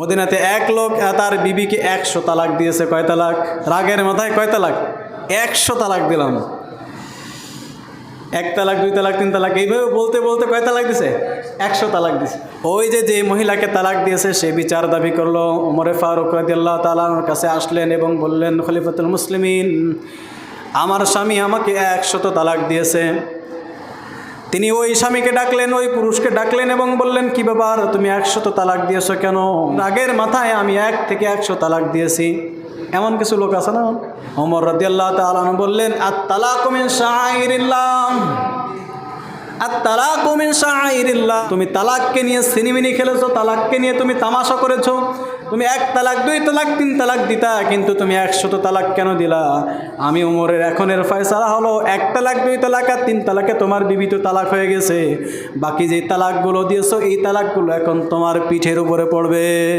মদিনাতে এক লোক তার বিবিকে একশো তালাক দিয়েছে। কয় তালাক? রাগের মাথায় কয় তালাক? একশো তালাক দিলাম। এক তালাক, দুই তালাক, তিন তালাক, এইভাবে বলতে বলতে কয় তালাক দিছে? একশো তালাক দিছে। ওই যে যে মহিলাকে তালাক দিয়েছে, সে বিচার দাবি করল। ওমরে ফারুক রাদিয়াল্লাহ তালার কাছে আসলেন এবং বললেন, খলিফাতুল মুসলিমিন, আমার স্বামী আমাকে একশত তালাক দিয়েছে। তিনি ওই স্বামীকে ডাকলেন, ওই পুরুষকে ডাকলেন এবং বললেন, কি ব্যাপার? তুমি একশত তালাক দিয়েছ কেন? রাগের মাথায় আমি এক থেকে একশো তালাক দিয়েছি। এমন কিছু লোক আছে না? ওমর আল্লাহ তালন বললেন আর তালাক আর তালাক মিন শাআইরিল্লাহ। তুমি তালাককে নিয়ে সিনেমিনি খেলেছো, তালাককে নিয়ে তুমি তামাশা করেছ। তুমি এক তালাক, দুই তালাক, তিন তালাক দিতা, কিন্তু তুমি একশত তালাক কেন দিলা? আমি উমরের এখনের ফয়সালা হলো এক তালাক, দুই তালাক আর তিন তালাকে তোমার বিবিত তালাক হয়ে গেছে। বাকি যে তালাকগুলো দিয়েছ, এই তালাকগুলো এখন তোমার পিঠের উপরে পড়বে।